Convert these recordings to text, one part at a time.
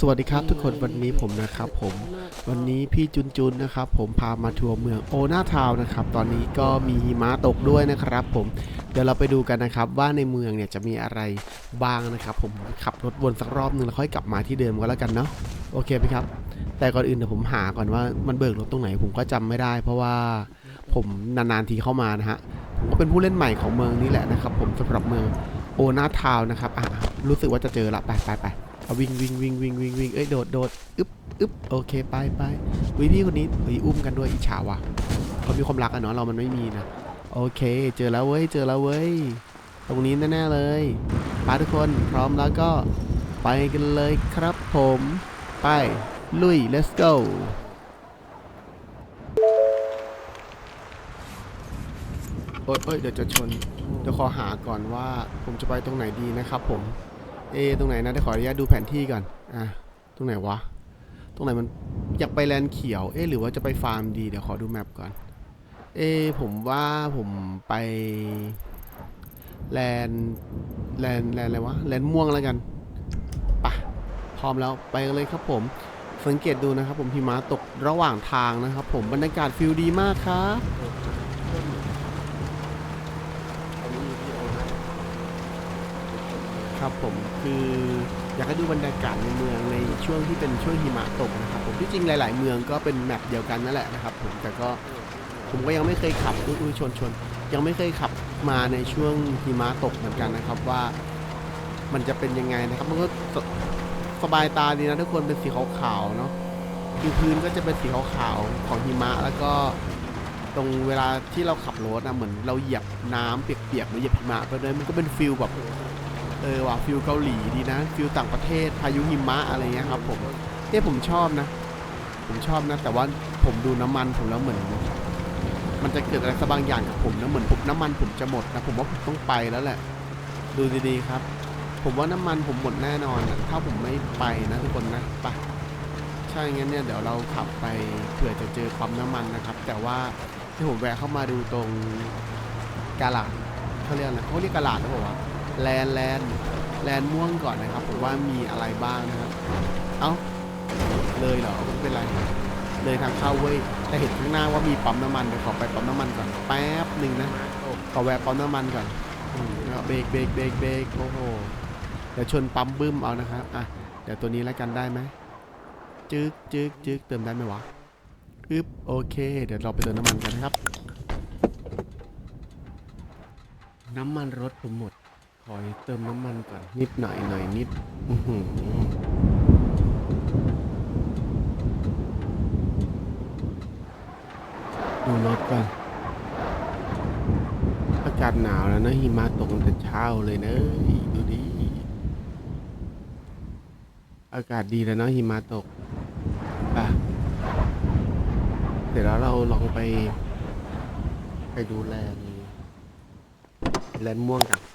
สวัสดีครับทุกคนวันนี้ผมนะครับผมวันนี้พี่จุนจุนนะครับผมพามาทัวร์เมืองโอนาทาวนะครับตอนนี้ก็มีหิมะตกด้วยนะครับ ผมเดี๋ยวเราไปดูกันนะครับว่าในเมืองเนี่ยจะมีอะไรบ้างนะครับ ผมขับรถวนสักรอบหนึ่งแล้วค่อยกลับมาที่เดิมก็แล้วกันเนาะโอเคไหมครับ แต่ก่อนอื่นเดี๋ยวผมหาก่อนว่ามันเบิกรถตรงไหนผมก็จำไม่ได้ เพราะว่าผมนานๆทีเข้ามานะฮะผมก็เป็นผู้เล่นใหม่ของเมืองนี้แหละนะครับ ผมสำหรับเมืองโอนาทาวน์นะครับอะรู้สึกว่าจะเจอละไปไปไป เอาวิ่งวิ่งวิ่งวิ่งวิ่งวิ่งเอ้ยโดดโดดอึ๊บอึ๊บโอเคไปไปวิพี่คนนี้เฮ้ยอุ้มกันด้วยอิจฉาว่ะเขามีความรักอะเนาะเรามันไม่มีนะโอเค เจอแล้วเว้ยเจอแล้วเว้ยตรงนี้แน่ๆเลยไปทุกคนพร้อมแล้วก็ไปกันเลยครับผมไปลุย let's go โอ๊ยโอ๊ยเดี๋ยวจะชน เดี๋ยวขอหาก่อนว่าผมจะไปตรงไหนดีนะครับผม เอตรงไหนนะเดี๋ยวขออนุญาตดูแผนที่ก่อน อะ ตรงไหนวะ ตรงไหนมันอยากไปแลนเขียว เอ๊หรือว่าจะไปฟาร์มดี เดี๋ยวขอดูแมปก่อน เอผมว่าผมไปแลนแลนแลนอะไรวะ แลนม่วงแล้วกันปะพร้อมแล้วไปกันเลยครับผม สังเกตดูนะครับผมหิมะตกระหว่างทางนะครับผม บรรยากาศฟิลดีมากครับ ครับผมคืออยากให้ดูบรรยากาศในเมืองในช่วงที่เป็นช่วงหิมะตกนะครับผมที่จริงหลาย ๆ เมืองก็เป็นแมปเดียวกันนั่นแหละนะครับผมแต่ก็ผมก็ยังไม่เคยขับอุ้ยชนชนยังไม่เคยขับมาในช่วงหิมะตกเหมือนกันนะครับว่ามันจะเป็นยังไงนะครับมันก็สบายตาดีนะทุกคนเป็นสีขาวๆเนาะคือพื้นก็จะเป็นสีขาวๆของหิมะแล้วก็ตรงเวลาที่เราขับรถนะเหมือนเราเหยียบน้ำเปียกๆหรือเหยียบหิมะไปเลยมันก็เป็นฟิลแบบ ออว่ะฟิลเกาหลีดีนะฟิลต่างประเทศพายุหิมะอะไรเงี้ยครับผมเนี่ยผมชอบนะ ผมชอบนะ แต่ว่าผมดูน้ำมันผมแล้วเหมือน มันจะเกิดอะไรสักบางอย่างกับผมนะเหมือนผมน้ำมันผมจะหมดนะผมว่าผมต้องไปแล้วแหละ ดูดีๆครับ ผมว่าน้ำมันผมหมดแน่นอนนะถ้าผมไม่ไปนะทุกคนนะไปใช่งั้นเนี่ยเดี๋ยวเราขับไปเผื่อจะเจอปั๊มน้ำมันนะครับ แต่ว่าที่ผมแวะเข้ามาดูตรงกาลาดเขาเรียกอะไรเขาเรียกกาลาดหรือเปล่าวะ แลนแลนแลนม่วงก่อนนะครับผมว่ามีอะไรบ้างนะครับ เอ้า เลยเหรอไม่เป็นไร เลยทางเข้าเว้ยแต่เห็นข้างหน้าว่ามีปั๊มน้ำมันเดี๋ยวขอไปปั๊มน้ำมันก่อนแป๊บหนึ่งนะขอแวะปั๊มน้ำมันก่อนเบรกเบรกเบรกเบรกโอ้โหเดี๋ยวชนปั๊มบึ้มเอานะครับอะเดี๋ยวตัวนี้แล้วกันได้ไหมจึ๊กจึ๊กจึ๊กเติมได้ไหมวะอึ๊บโอเค เดี๋ยวเราไปเติมน้ำมันกันนะครับ น้ำมันรถผมหมด ขอยเติมน้ำมันก่อนนิดหน่อยหน่อยนิดอือหือดูรถก่อนอากาศหนาวแล้วนะหิมะตกตั้งแต่เช้าเลยเนะดูดิอากาศดีแล้วเนาะหิมะตกอะเดี๋ยวแล้วเราลองไป ไปดูแลนแลนม่วงกัน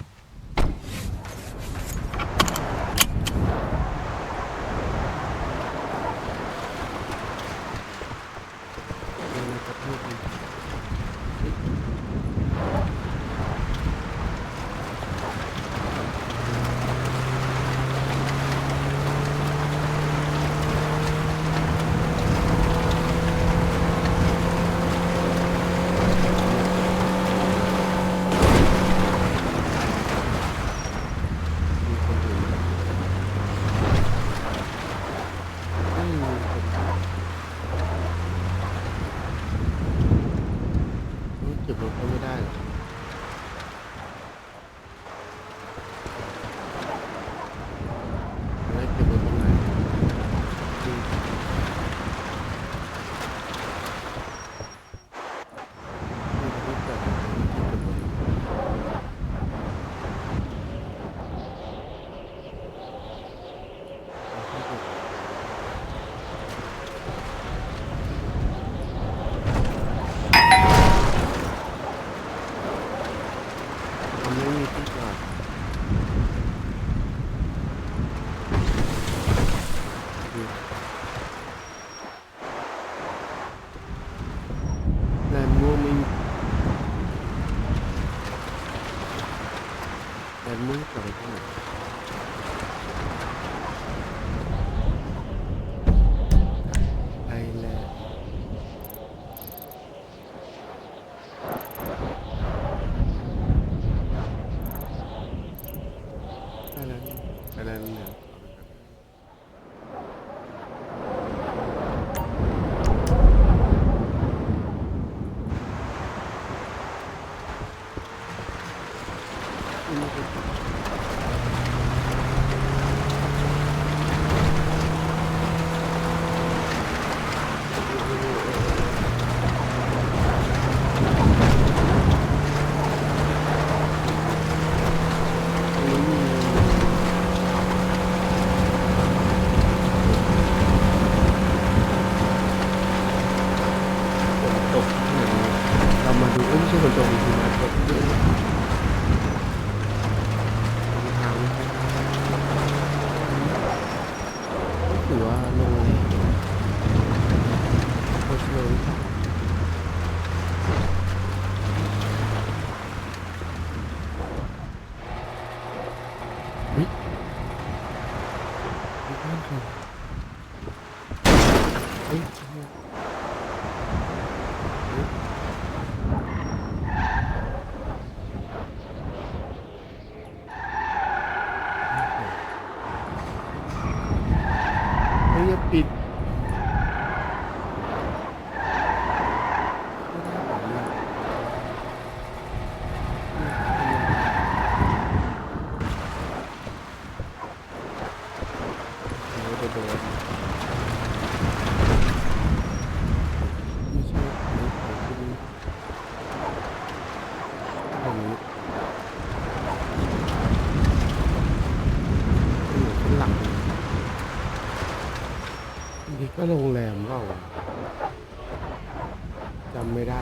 จำไม่ได้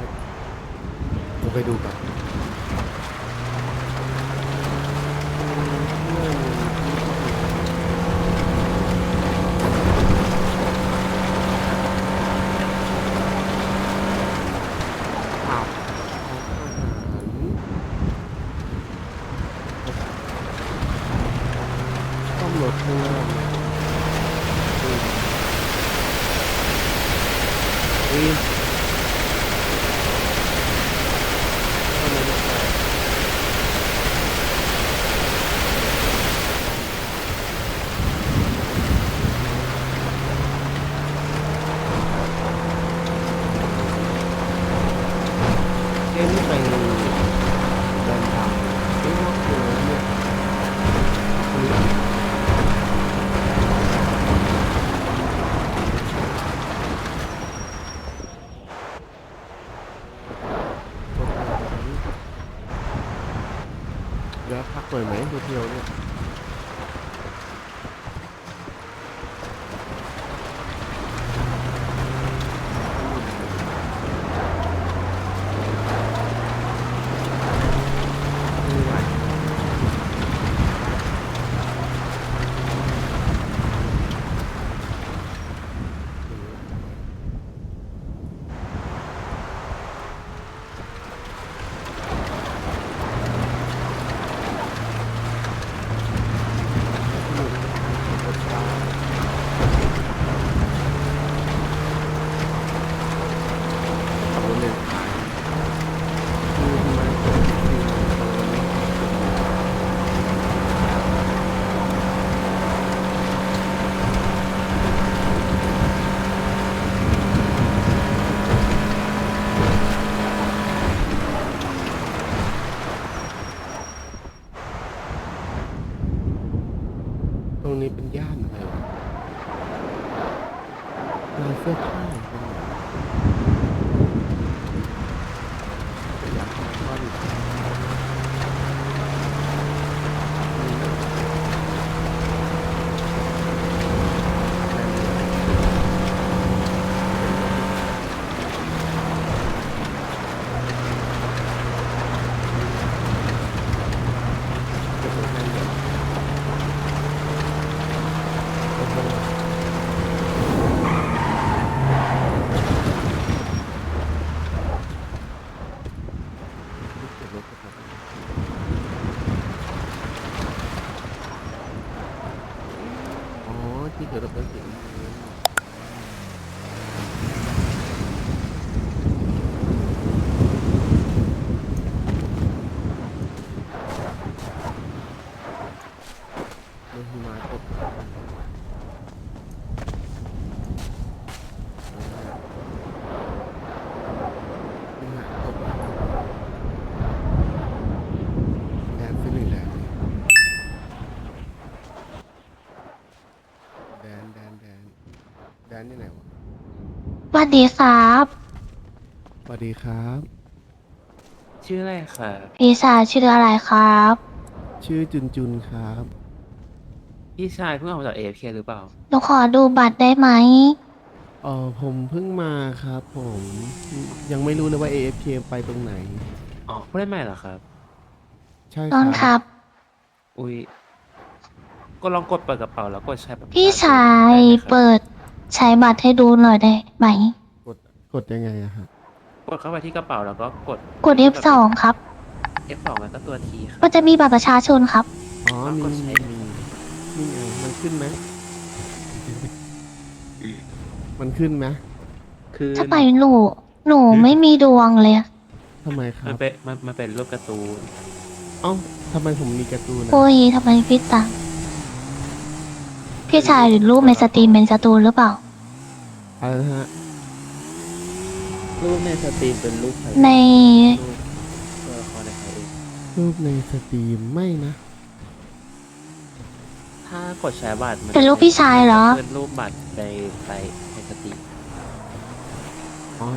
ผมไปดูก่อน นี้เป็นหญ้า วัสดีครับ สวัสดีครับ ชื่ออะไรครับ พี่ชายชื่ออะไรครับ ชื่อจุนจุนครับ พี่ชายเพิ่งออกมาจากเอฟเคหรือเปล่า หนูขอดูบัตรได้ไหม เออผมเพิ่งมาครับผม ยังไม่รู้เลยว่า AFK ไปตรงไหน อ๋อผู้เล่นใหม่เหรอครับ ใช่ต้นคครัรับอุ้ยก็ลองกดเปิดกระเป๋าแล้วกดใช้บัตรพี่ชายได้ไหมครับเปิด ใช้บัตรให้ดูหน่อยได้ไหม กดกดยังไงอะฮะกดเข้าไปที่กระเป๋าแล้วก็กด กด F2 ครับ F2 แล้วก็ตัว T ครับก็จะมีบัตรประชาชนครับ อ๋อมีกดใช้ มีนี่ไงมันขึ้นไหมมันขึ้นไหมคือถ้าไปหนูหนูไม่มีดวงเลยทำไมครัมันบเป็นมันมันเป็นรูปการ์ตูนเอ้าทำไมผมมีการ์ตูนอะโอ้ยทำไมพี่ตัง พี่ชายหรือรูปในสตรีมเป็นสตูนหรือเปล่าอะไรนะฮะรูปในสตรีมเป็นรูปใครในรูปตัวละครในใครเองรูปในสตรีมไม่นะ ถ้ากดใช้บัตรมัเป็นรูปพี่ชายเหรอ เป็นรูปบัตรในในในสตรีมอ๋อ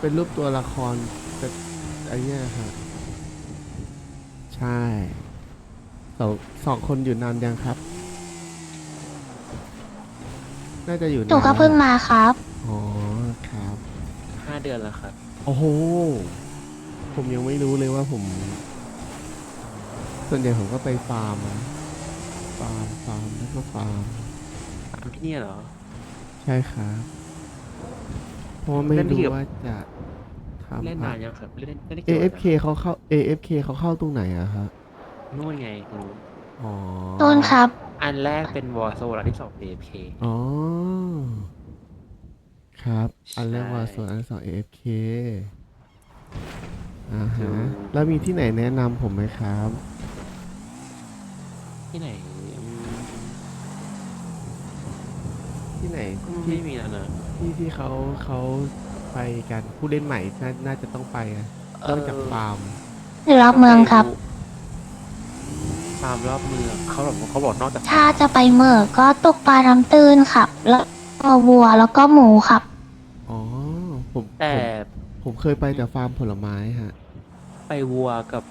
เป็นรูปตัวละครแต่ไอ้เนี่ยครับใช่สองสองคนอยู่นานยังครับ น่าจะอยู่หนูก็นานเพิ่งมาครับ อ๋อครับ ห้าเดือนแล้วครับ โอ้โห ผมยังไม่รู้เลยว่าผม ส่วนใหญ่ผมก็ไปฟาร์มอะฟาร์ม ฟาร์ม แล้วก็ฟาร์มที่เนี่ยเหรอ ใช่ครับเพราะว่าไม่เล่นรู้เกี่ยว ว่าจะทำเล่นอะนานยังครับ เล่นเล่นได้กี่วัน AFK เขาเข้า AFK เขาเข้าตรงไหนอะครับแล้วนู่นไงหนูอ๋อ ต้นครับ อันแรกเป็นวอร์โซนอันที่สอง AFK อ๋อ ครับ อันแรกใช่ว่าส่วนอันที่สอง AFK อ่าถูฮะกแล้วมีที่ไหนแนะนำผมไหมครับ ที่ไหนอืมที่ไหนไม่ที่มีแล้วนะที่ที่เขาเขาไปกันผู้เล่นใหม่น่าน่าจะต้องไปอะนอกจากฟาร์มหรือรับเมืองครับฟาร์มรอบเมืองเขาบอกเขาบอกนอกจากถ้าจะไปเมืองก็ตกปลาน้ำตื้นครับ แล้วก็วัวแล้วก็หมูครับ อ๋อผมแต่ผมผมเคยไปแต่ฟาร์มผลไม้ฮะ ไปวัวกับ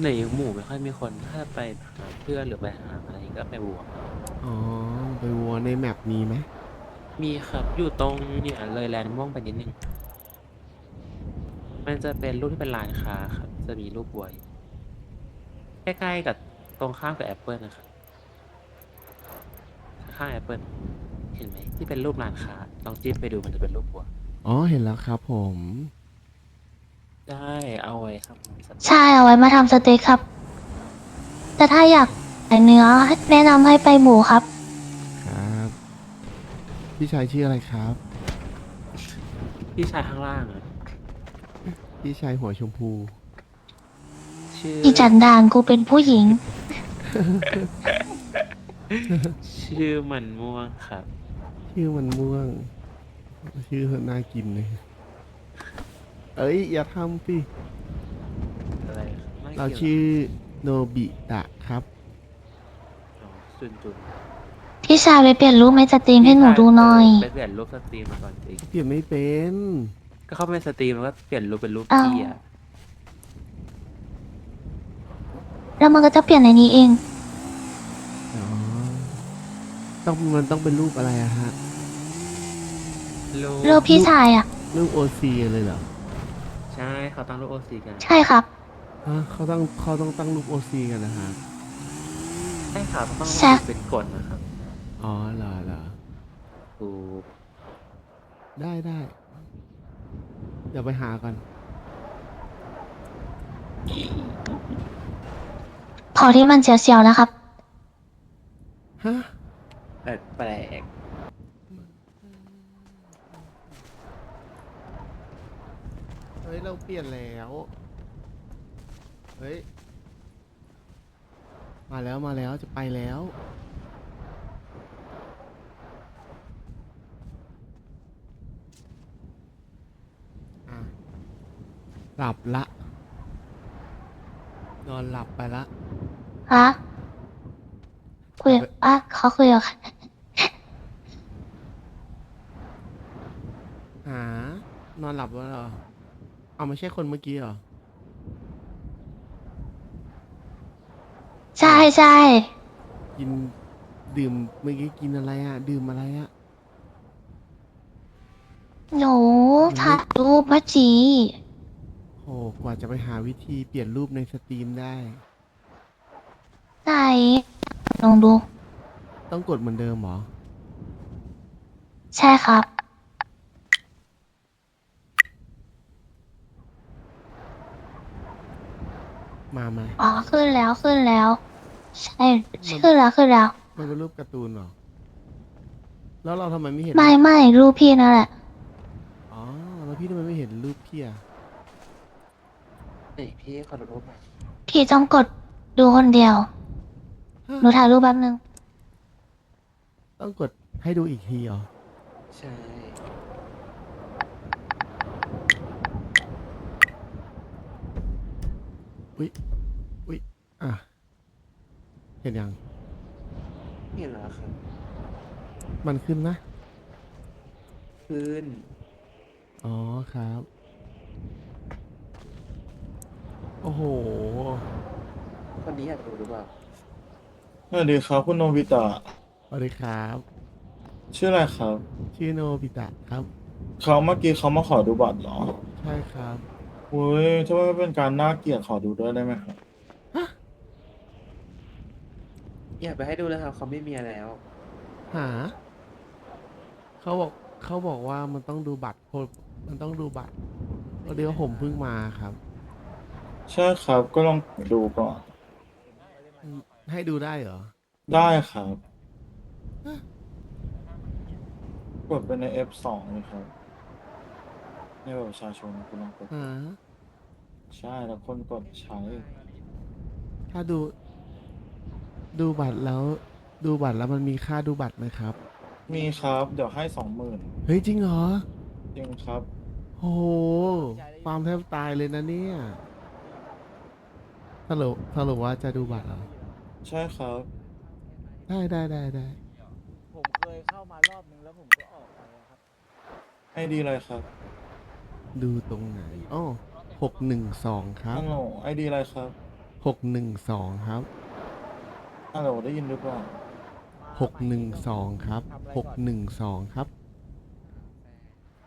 ไหนหมู่ไม่ค่อยมีคนถ้าไปหาเพื่อนหรือไปหาอะไรก็ไปวัว อ๋อ ไปวัวในแมปมีไหมมีครับอยู่ตรงเนี่ยเลยแลนด์ม่วงไปนิดนึง มันจะเป็นรูปที่เป็นร้านค้าครับ จะมีรูปบัวอยู่ใกล้ๆกับ ตรงข้ามกับแอปเปิลนะครับข้างแอปเปิลเห็นไหมที่เป็นรูปร้านค้าลองจิ้มไปดูมันจะเป็นรูปบัว อ๋อเห็นแล้วครับผม ได้เอาไว้ครับใช่เอาไว้มาทำสเต็กครับ แต่ถ้าอยากขายเนื้อแนะนำให้ไปหมูครับ ครับ พี่ชายชื่ออะไรครับ พี่ชายข้างล่างอะพี่ชายหัวชมพู ชื่ออีจันดานกูเป็นผู้หญิง ชื่อมันม่วงครับ ชื่อมันม่วง ชื่อน่ากินเลยเอ้ย อย่าทำสิอะไรครับไม่เรากี่ยวชื่อโนบิตะครับ อ๋อจุนจุนพี่ชายไปเปลี่ยนรูปในสตรีมให้หนูดูหน่อย ไปเปลี่ยนรูปสตรีมมาก่อนสิเปลี่ยนไม่เป็น ก็เข้าไปในสตรีมแล้วก็เปลี่ยนรูปเป็นรูปอ้าวพี่อะ แล้วมันก็จะเปลี่ยนในนี้เอง อ๋อต้องมันต้องเป็นรูปอะไรอะฮะ รูปรูปพี่ชายอะ รูปโอซีเลยเหรอ ใช่เขาตั้งรูปโอซีกัน ใช่ครับ ฮะเขาต้องเขาต้องตั้งรูปโอซีกันนะฮะ ใช่ครับต้องใช่ เป็นกฎนะครับอ๋อเหรอเหรอถูกได้ได้เดี๋ยวไปหากัน เผาที่มันเสียวๆนะครับ ฮะแปลกเฮ้ย เราเปลี่ยนแล้ว เฮ้ย มาแล้วมาแล้วจะไปแล้ว อะ หลับละ นอนหลับไปละ ฮะคุยอะเขาคุยกับใครหานอนหลับแล้วเหรอ เอาไม่ใช่คนเมื่อกี้เหรอ ใช่ใช่กินดื่มเมื่อกี้กินอะไรอะดื่มอะไรอะหนูถ่ายรูปมาจีโอ้กว่าจะไปหาวิธีเปลี่ยนรูปในสตรีมได้ ไหนลองดู ต้องกดเหมือนเดิมเหรอ ใช่ครับ มาไหมอ๋อ ขึ้นแล้วขึ้นแล้ว ใช่ขึ้นแล้วขึ้นแล้ว มันเป็นรูปการ์ตูนเหรอ แล้วเราทำไมไม่เห็น ไม่ไม่รูปพี่นั่นแหละ อ๋อ แล้วพี่ทำไมไม่เห็นรูปพี่อะนี่พี่ขอดูรูปหน่อยพี่ต้องกดดูคนเดียว หนูถ่ายรูปแป๊บนึง ต้องกดให้ดูอีกทีเหรอ ใช่อุ๊ยอุ๊ยอะ เห็นยัง เห็นแล้วครับมันขึ้นนะขึ้นอ๋อครับ โอ้โห คนนี้อยากดูหรือเปล่า สวัสดีครับคุณโนบิตะสวัสดีครับ ชื่ออะไรครับชื่อโนบิตะครับ เขาเมื่อกี้เขามาขอดูบัตรเหรอใช่ครับอุ้ยถ้าไม่เป็นการน่าเกลียดขอดูด้วยได้ไหมครับอยากไปให้ดูแล้วครับเขาไม่มีแล้ว หา เขาบอกเขาบอกว่ามันต้องดูบัตรโพมันต้องดูบัตรเดี๋ยวผมเพิ่งมาครับ ใช่ครับก็ลองดูก่อน ให้ดูได้เหรอ ได้ครับกดไปใน F2 เลยครับในแบบประชาชนคุณลองกดหาใช่แล้วคนกดใช้ ถ้าดู ดูบัตรแล้ว ดูบัตรแล้วมันมีค่าดูบัตรไหมครับ มีครับ เดี๋ยวให้สองหมื่นเฮ้ยจริงเหรอ จริงครับโอ้โหความแทบตายเลยนะเนี่ยสรุปสรุปว่าจะดูบัตรเหรอ ใช่ครับ ได้ได้ได้ได้ผมเคยเข้ามารอบนึงแล้วผมก็ออกไปอะครับ ให้ดีเลยครับดูตรงไหนอ๋อหกหนึ่งสองครับฮัลโหลไอดีอะไรครับหกหนึ่งสองครับฮัลโหลได้ยินหรือเปล่าหกหนึ่งสองครับหกหนึ่งสองครับ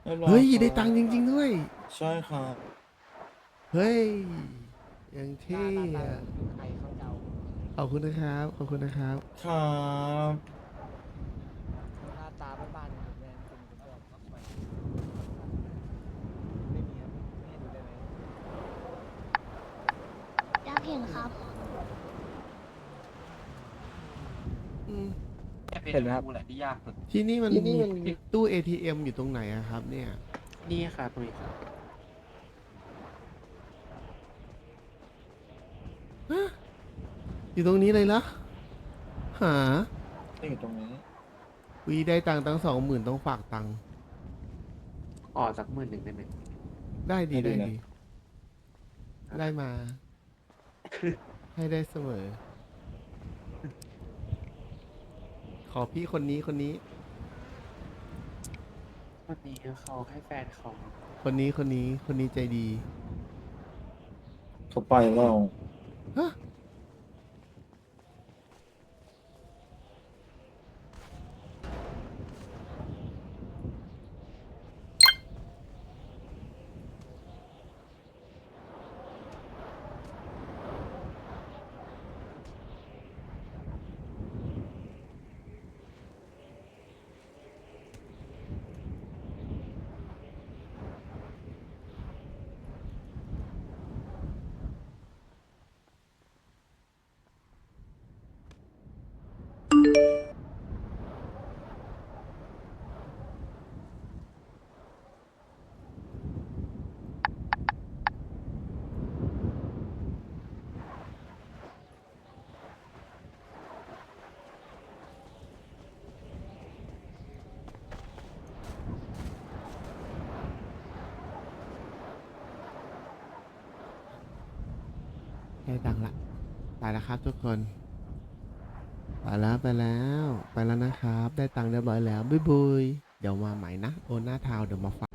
รีบร้อเฮ้ยครับได้ตังค์จริง ๆ ด้วย ใช่ครับ เฮ้ยยังเท่หน้าตาอะ ขอบคุณนะครับ ขอบคุณนะครับ ครับหน้าตาบ้านๆอย่างผมเนี่ยคุณคุณบอกไม่มีครับไม่ให้ดูได้ไหมอยากเห็นครับอืมเห็นไหมครับแหละที่ยากสุดที่นี่มันมีตู้ ATM อยู่ตรงไหนอะครับ เนี่ย นี่ค่ะตรงนี้ครับ อยู่ตรงนี้เลยละหานี่อยู่ตรงนี้ วีได้ตังค์ตั้งสองหมื่นต้องฝากตังค์ออกสักหมื่นหนึ่งได้ไหมได้ดีให้ดูได้นะดี ได้มา ให้ได้เสมอ ขอพี่คนนี้คนนี้ วันนี้เขาให้แฟนเขาคนนี้คนนี้คนนี้ใจดี เขาไปแล้วฮะ ได้ตังละไปแล้วครับทุกคนไปแล้วไปแล้วไปแล้วนะครับ ได้ตังค์เรียบร้อยแล้วบุยบุยเดี๋ยวมาใหม่นะโอนหน้าทาวเดี๋ยวมาฝาก